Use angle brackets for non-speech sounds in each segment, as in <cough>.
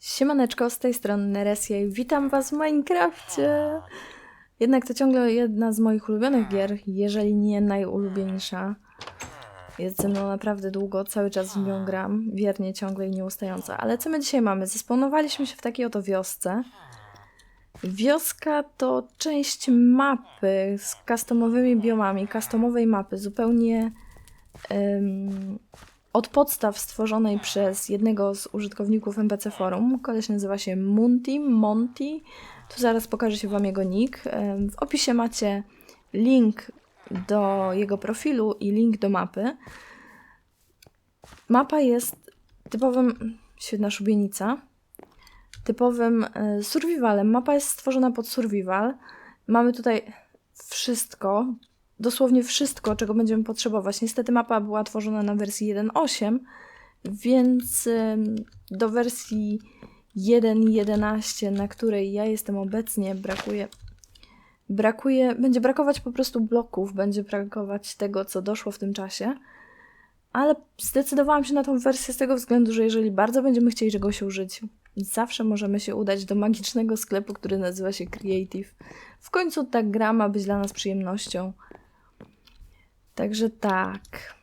Siemaneczko, z tej strony Neresia i witam was w Minecrafcie. Jednak to ciągle jedna z moich ulubionych gier, jeżeli nie najulubieńsza. Jest ze mną naprawdę długo, cały czas w nią gram, wiernie, ciągle i nieustająco. Ale co my dzisiaj mamy? Zespawnowaliśmy się w takiej oto wiosce. Wioska to część mapy z customowymi biomami, customowej mapy, zupełnie od podstaw stworzonej przez jednego z użytkowników MPC Forum. Koleś nazywa się Munti, Monty. Tu zaraz pokażę się Wam jego nick. W opisie macie link do jego profilu i link do mapy. Mapa jest typowym, świetna szubienica, typowym e, survivalem. Mapa jest stworzona pod survival. Mamy tutaj wszystko, dosłownie wszystko, czego będziemy potrzebować. Niestety mapa była tworzona na wersji 1.8, więc do wersji 1.11, na której ja jestem obecnie, brakuje. Brakuje, będzie brakować po prostu bloków, będzie brakować tego, co doszło w tym czasie. Ale zdecydowałam się na tą wersję z tego względu, że jeżeli bardzo będziemy chcieli czegoś użyć, zawsze możemy się udać do magicznego sklepu, który nazywa się Creative. W końcu ta gra ma być dla nas przyjemnością. Także tak.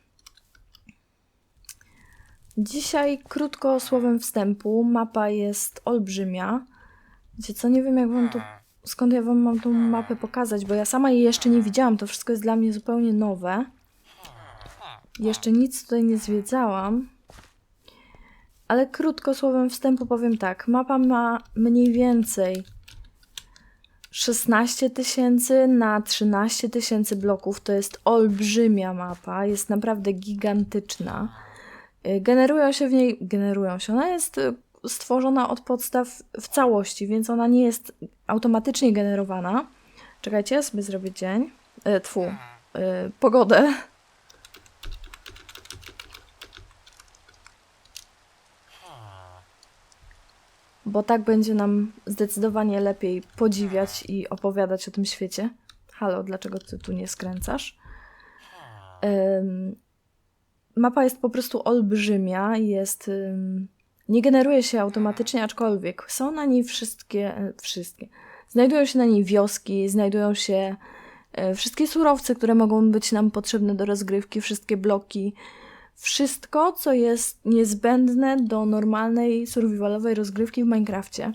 Dzisiaj krótko słowem wstępu. Mapa jest olbrzymia. Wiecie co, nie wiem jak wam to, skąd ja wam mam tą mapę pokazać, bo ja sama jej jeszcze nie widziałam. To wszystko jest dla mnie zupełnie nowe. Jeszcze nic tutaj nie zwiedzałam. Ale krótko słowem wstępu powiem tak. Mapa ma mniej więcej 16 tysięcy na 13 tysięcy bloków. To jest olbrzymia mapa, jest naprawdę gigantyczna. Y, Generują się w niej, generują się, ona jest y, stworzona od podstaw w całości, więc ona nie jest automatycznie generowana. Czekajcie, ja sobie zrobię dzień. E, tfu, y, pogodę. Bo tak będzie nam zdecydowanie lepiej podziwiać i opowiadać o tym świecie. Halo, dlaczego ty tu nie skręcasz? Mapa jest po prostu olbrzymia, jest. nie generuje się automatycznie, aczkolwiek są na niej wszystkie. e, wszystkie. Znajdują się na niej wioski, znajdują się e, wszystkie surowce, które mogą być nam potrzebne do rozgrywki, wszystkie bloki, wszystko, co jest niezbędne do normalnej survivalowej rozgrywki w Minecrafcie.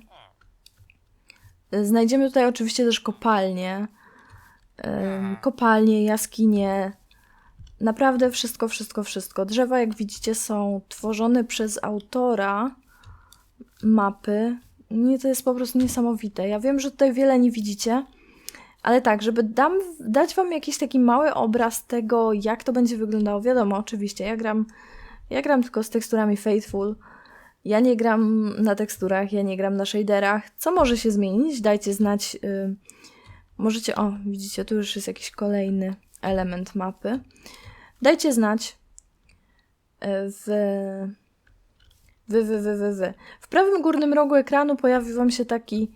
Znajdziemy tutaj oczywiście też kopalnie, kopalnie, jaskinie. Naprawdę wszystko, wszystko, wszystko. Drzewa, jak widzicie, są tworzone przez autora mapy. Nie, to jest po prostu niesamowite. Ja wiem, że tutaj wiele nie widzicie, ale tak, żeby dam, dać Wam jakiś taki mały obraz tego, jak to będzie wyglądało. Wiadomo, oczywiście, ja gram, ja gram tylko z teksturami Faithful. Ja nie gram na teksturach, ja nie gram na shaderach. Co może się zmienić? Dajcie znać. y, możecie. O, widzicie, tu już jest jakiś kolejny element mapy. Dajcie znać y, w. Wy, wy, wy, wy, wy. W prawym górnym rogu ekranu pojawi Wam się taki,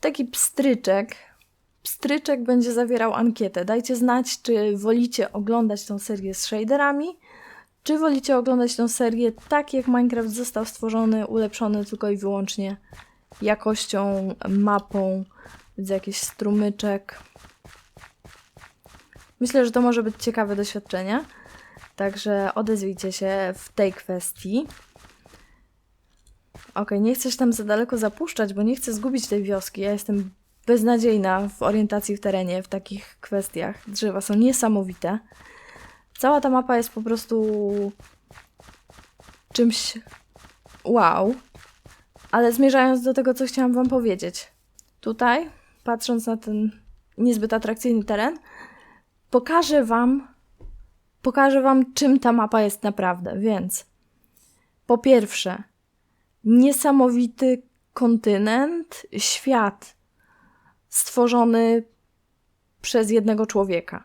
taki pstryczek, Pstryczek będzie zawierał ankietę. Dajcie znać, czy wolicie oglądać tą serię z shaderami, czy wolicie oglądać tą serię tak, jak Minecraft został stworzony, ulepszony tylko i wyłącznie jakością, mapą, widzę jakiś strumyczek. Myślę, że to może być ciekawe doświadczenie, także odezwijcie się w tej kwestii. Okej, nie chcę się tam za daleko zapuszczać, bo nie chcę zgubić tej wioski. Ja jestem beznadziejna w orientacji w terenie w takich kwestiach. Drzewa są niesamowite. Cała ta mapa jest po prostu czymś wow. Ale zmierzając do tego, co chciałam Wam powiedzieć. Tutaj, patrząc na ten niezbyt atrakcyjny teren, pokażę Wam, pokażę Wam, czym ta mapa jest naprawdę. Więc, po pierwsze, niesamowity kontynent, świat stworzony przez jednego człowieka.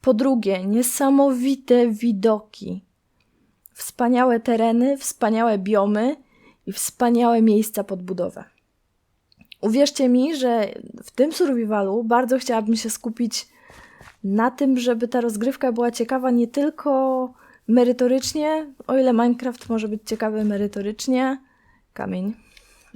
Po drugie, niesamowite widoki, wspaniałe tereny, wspaniałe biomy i wspaniałe miejsca pod budowę. Uwierzcie mi, że w tym survivalu bardzo chciałabym się skupić na tym, żeby ta rozgrywka była ciekawa nie tylko merytorycznie, o ile Minecraft może być ciekawy merytorycznie, kamień.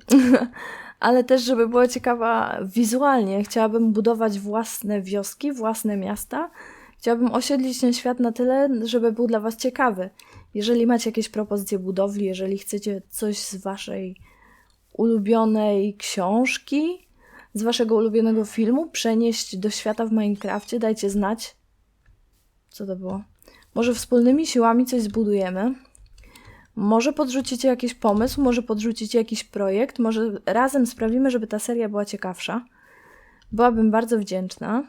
<laughs> Ale też, żeby była ciekawa wizualnie, chciałabym budować własne wioski, własne miasta. Chciałabym osiedlić ten świat na tyle, żeby był dla Was ciekawy. Jeżeli macie jakieś propozycje budowli, jeżeli chcecie coś z Waszej ulubionej książki, z Waszego ulubionego filmu przenieść do świata w Minecrafcie, dajcie znać. Co to było? Może wspólnymi siłami coś zbudujemy. Może podrzucicie jakiś pomysł, może podrzucicie jakiś projekt, może razem sprawimy, żeby ta seria była ciekawsza. Byłabym bardzo wdzięczna.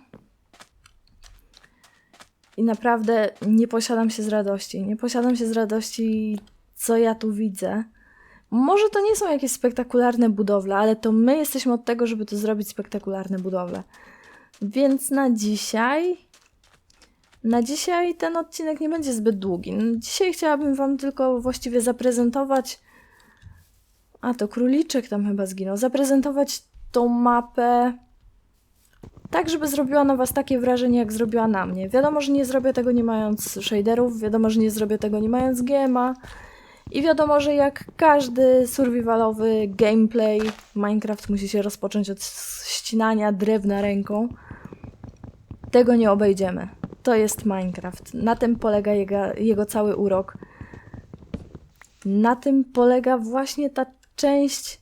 I naprawdę nie posiadam się z radości. Nie posiadam się z radości, co ja tu widzę. Może to nie są jakieś spektakularne budowle, ale to my jesteśmy od tego, żeby to zrobić spektakularne budowle. Więc na dzisiaj. Na dzisiaj ten odcinek nie będzie zbyt długi. Dzisiaj chciałabym Wam tylko właściwie zaprezentować. A to króliczek tam chyba zginął. Zaprezentować tą mapę tak, żeby zrobiła na Was takie wrażenie, jak zrobiła na mnie. Wiadomo, że nie zrobię tego nie mając shaderów, wiadomo, że nie zrobię tego nie mając GMA. I wiadomo, że jak każdy survivalowy gameplay, Minecraft musi się rozpocząć od ścinania drewna ręką. Tego nie obejdziemy. To jest Minecraft. Na tym polega jego, jego cały urok. Na tym polega właśnie ta część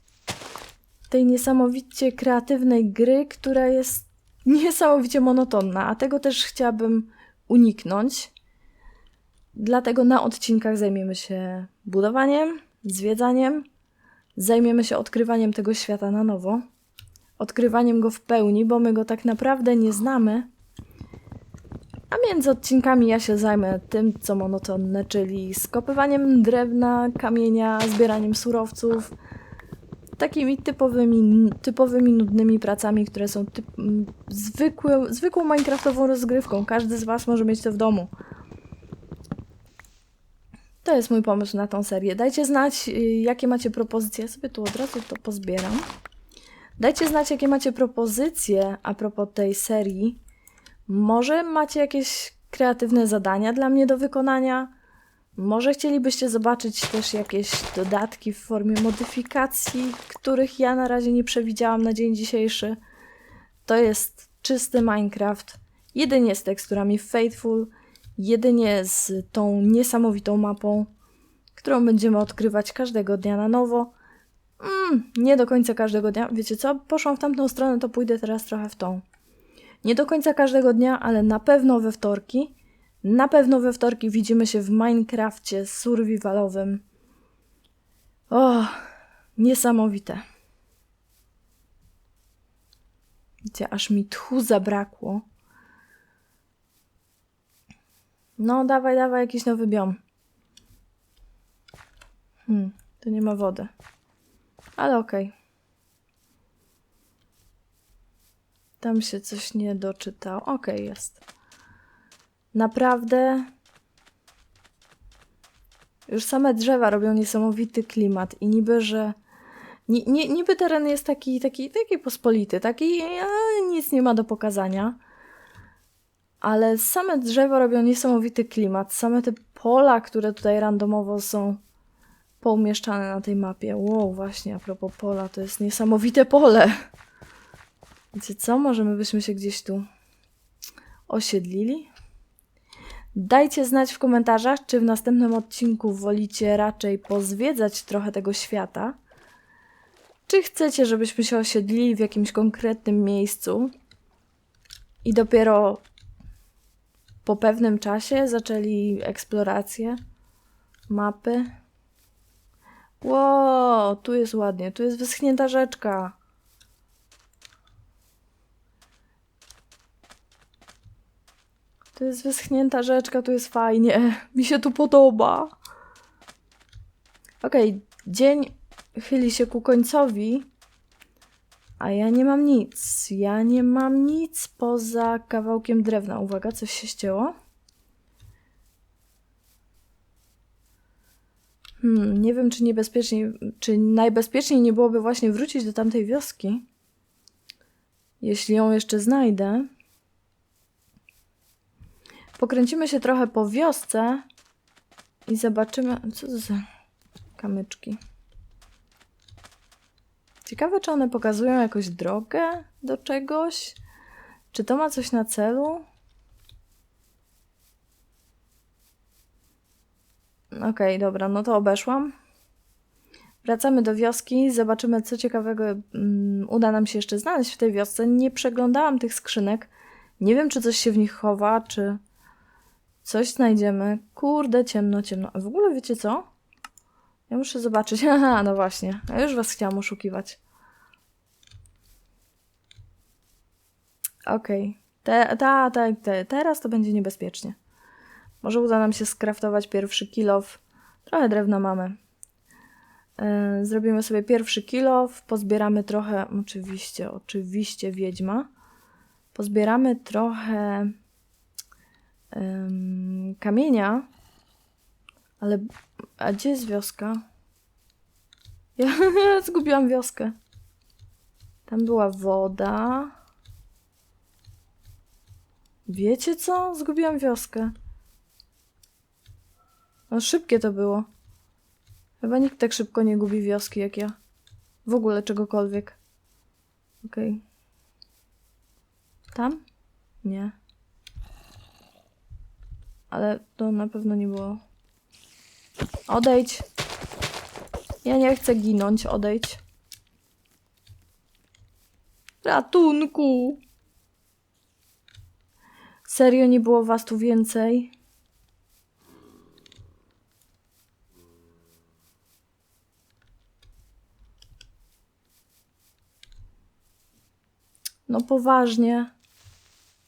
tej niesamowicie kreatywnej gry, która jest niesamowicie monotonna, a tego też chciałabym uniknąć. Dlatego na odcinkach zajmiemy się budowaniem, zwiedzaniem, zajmiemy się odkrywaniem tego świata na nowo, odkrywaniem go w pełni, bo my go tak naprawdę nie znamy. A między odcinkami ja się zajmę tym, co monotonne, czyli skopywaniem drewna, kamienia, zbieraniem surowców, takimi typowymi, typowymi nudnymi pracami, które są typ, zwykłą, zwykłą Minecraftową rozgrywką. Każdy z Was może mieć to w domu. To jest mój pomysł na tą serię. Dajcie znać, y, jakie macie propozycje. Ja sobie tu od razu to pozbieram. Dajcie znać, jakie macie propozycje a propos tej serii. Może macie jakieś kreatywne zadania dla mnie do wykonania. Może chcielibyście zobaczyć też jakieś dodatki w formie modyfikacji, których ja na razie nie przewidziałam na dzień dzisiejszy. To jest czysty Minecraft, jedynie z teksturami Faithful jedynie z tą niesamowitą mapą, którą będziemy odkrywać każdego dnia na nowo. Mm, nie do końca każdego dnia. Wiecie co? Poszłam w tamtą stronę, to pójdę teraz trochę w tą. Nie do końca każdego dnia, ale na pewno we wtorki. Na pewno we wtorki widzimy się w Minecrafcie survivalowym. O, niesamowite. Wiecie, aż mi tchu zabrakło. No, dawaj, dawaj jakiś nowy biom. Hmm, tu nie ma wody. Ale okej. Okay. Tam się coś nie doczytało. Okay, jest. Naprawdę. Już same drzewa robią niesamowity klimat i niby, że. Ni, niby teren jest taki, taki, taki pospolity, taki nic nie ma do pokazania ale same drzewa robią niesamowity klimat. Same te pola, które tutaj randomowo są poumieszczane na tej mapie. Wow, właśnie, a propos pola, to jest niesamowite pole. Wiecie co? Może my byśmy się gdzieś tu osiedlili? Dajcie znać w komentarzach, czy w następnym odcinku wolicie raczej pozwiedzać trochę tego świata, czy chcecie, żebyśmy się osiedlili w jakimś konkretnym miejscu i dopiero po pewnym czasie zaczęli eksplorację mapy. Ło, tu jest ładnie, tu jest wyschnięta rzeczka. Tu jest wyschnięta rzeczka, tu jest fajnie. Mi się tu podoba. Okej, okay, dzień chyli się ku końcowi. A ja nie mam nic. Ja nie mam nic poza kawałkiem drewna. Uwaga, coś się ścięło. Hmm, nie wiem, czy niebezpiecznie, czy najbezpieczniej nie byłoby właśnie wrócić do tamtej wioski. Jeśli ją jeszcze znajdę. Pokręcimy się trochę po wiosce i zobaczymy. Co to za kamyczki? Ciekawe, czy one pokazują jakąś drogę do czegoś? Czy to ma coś na celu? Okej, dobra, no to obeszłam. Wracamy do wioski, zobaczymy, co ciekawego mm, uda nam się jeszcze znaleźć w tej wiosce. Nie przeglądałam tych skrzynek. Nie wiem, czy coś się w nich chowa, czy coś znajdziemy. Kurde, ciemno, ciemno. A w ogóle wiecie co? Ja muszę zobaczyć. <laughs> Aha, no właśnie. Ja już was chciałam oszukiwać. Okej. Te, ta, ta, te, teraz to będzie niebezpiecznie. Może uda nam się skraftować pierwszy kilof. Trochę drewna mamy. Yy, zrobimy sobie pierwszy kilof, pozbieramy trochę, oczywiście, oczywiście wiedźma. Pozbieramy trochę kamienia, ale a gdzie jest wioska? Ja <laughs> zgubiłam wioskę. Tam była woda. Wiecie co? Zgubiłam wioskę. No szybkie to było. Chyba nikt tak szybko nie gubi wioski jak ja. W ogóle czegokolwiek. Okej. Tam? Nie. Ale to na pewno nie było. Odejdź. Ja nie chcę ginąć, odejdź. Ratunku. Serio nie było was tu więcej? No poważnie.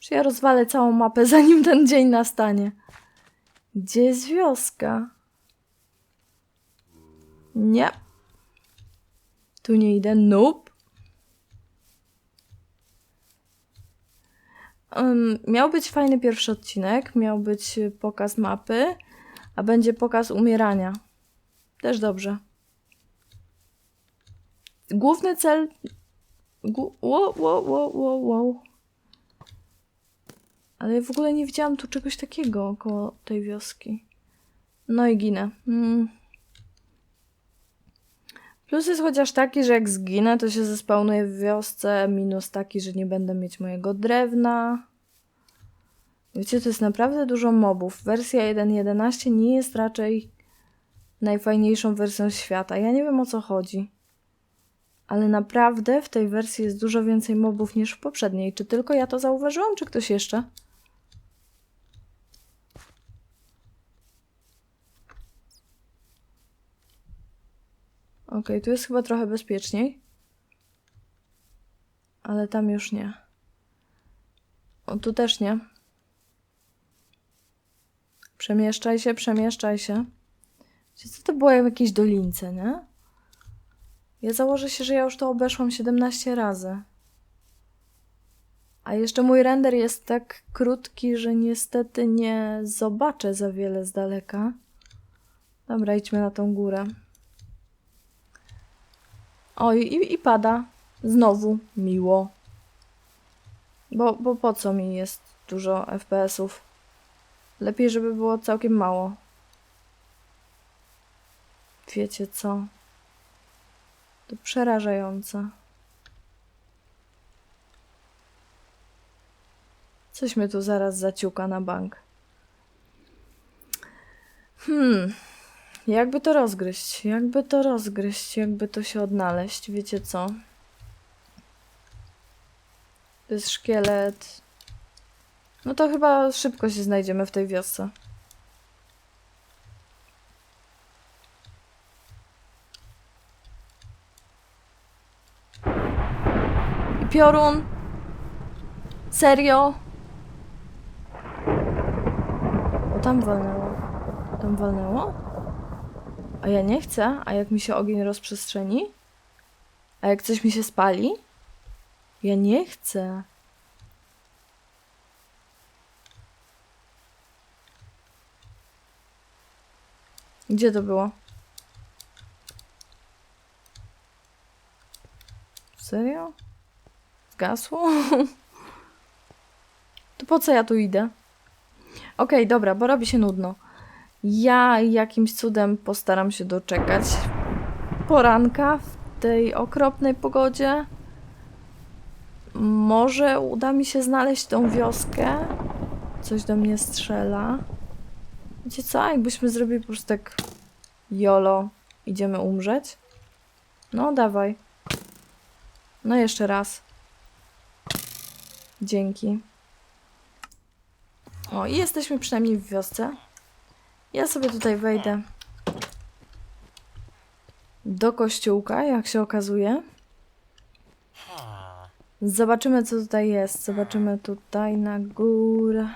Czy ja rozwalę całą mapę, <laughs> zanim ten dzień nastanie? Gdzie jest wioska? Nie. Tu nie idę. Nope. Um, miał być fajny pierwszy odcinek, miał być pokaz mapy, a będzie pokaz umierania. Też dobrze. Główny cel. Gu... Wow, wow, wow, wow, wow. Ale ja w ogóle nie widziałam tu czegoś takiego koło tej wioski. No i ginę. Mm. Plus jest chociaż taki, że jak zginę, to się zespełnuje w wiosce. Minus taki, że nie będę mieć mojego drewna. Wiecie, to jest naprawdę dużo mobów. Wersja 1.11 nie jest raczej najfajniejszą wersją świata. Ja nie wiem o co chodzi. Ale naprawdę w tej wersji jest dużo więcej mobów niż w poprzedniej. Czy tylko ja to zauważyłam, czy ktoś jeszcze? Okej, tu jest chyba trochę bezpieczniej. Ale tam już nie. O, tu też nie. Przemieszczaj się, przemieszczaj się. Co to było jak w jakiejś dolince, nie? Ja założę się, że ja już to obeszłam 17 razy. A jeszcze mój render jest tak krótki, że niestety nie zobaczę za wiele z daleka. Dobra, idźmy na tą górę. Oj, i, i pada. Znowu miło. Bo, bo po co mi jest dużo FPS-ów? Lepiej, żeby było całkiem mało. Wiecie co? To przerażające. Coś mnie tu zaraz zaciuka na bank. Hmm. Jakby to rozgryźć? Jakby to rozgryźć? Jakby to się odnaleźć? Wiecie co? To jest szkielet. No to chyba szybko się znajdziemy w tej wiosce. I piorun? Serio? O, tam walnęło. Tam walnęło? A ja nie chcę. A jak mi się ogień rozprzestrzeni? A jak coś mi się spali? Ja nie chcę. Gdzie to było? Serio? Zgasło? <laughs> to po co ja tu idę? Okej, dobra, bo robi się nudno. Ja jakimś cudem postaram się doczekać poranka w tej okropnej pogodzie. Może uda mi się znaleźć tą wioskę. Coś do mnie strzela. Wiecie co? Jakbyśmy zrobili po prostu tak jolo, idziemy umrzeć? No, dawaj. No, jeszcze raz. Dzięki. O, i jesteśmy przynajmniej w wiosce. Ja sobie tutaj wejdę do kościółka, jak się okazuje. Zobaczymy, co tutaj jest. Zobaczymy tutaj na górę.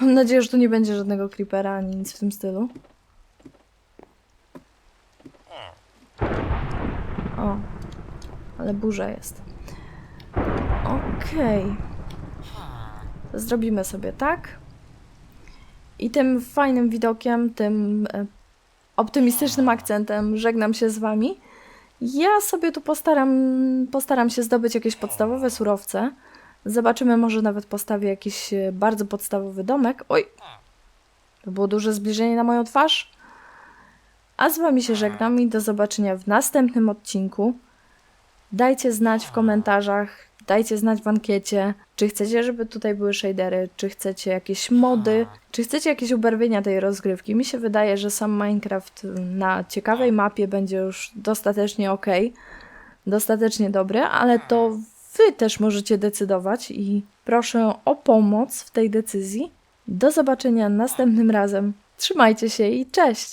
Mam nadzieję, że tu nie będzie żadnego creepera ani nic w tym stylu. O, ale burza jest. Okej. To Zrobimy sobie tak. I tym fajnym widokiem, tym e, optymistycznym akcentem żegnam się z wami. Ja sobie tu postaram, postaram się zdobyć jakieś podstawowe surowce. Zobaczymy, może nawet postawię jakiś e, bardzo podstawowy domek. Oj, to było duże zbliżenie na moją twarz. A z wami się żegnam i do zobaczenia w następnym odcinku. Dajcie znać w komentarzach, dajcie znać w ankiecie, czy chcecie, żeby tutaj były shadery, czy chcecie jakieś mody, czy chcecie jakieś ubarwienia tej rozgrywki. Mi się wydaje, że sam Minecraft na ciekawej mapie będzie już dostatecznie ok, dostatecznie dobry, ale to wy też możecie decydować i proszę o pomoc w tej decyzji. Do zobaczenia następnym razem. Trzymajcie się i cześć!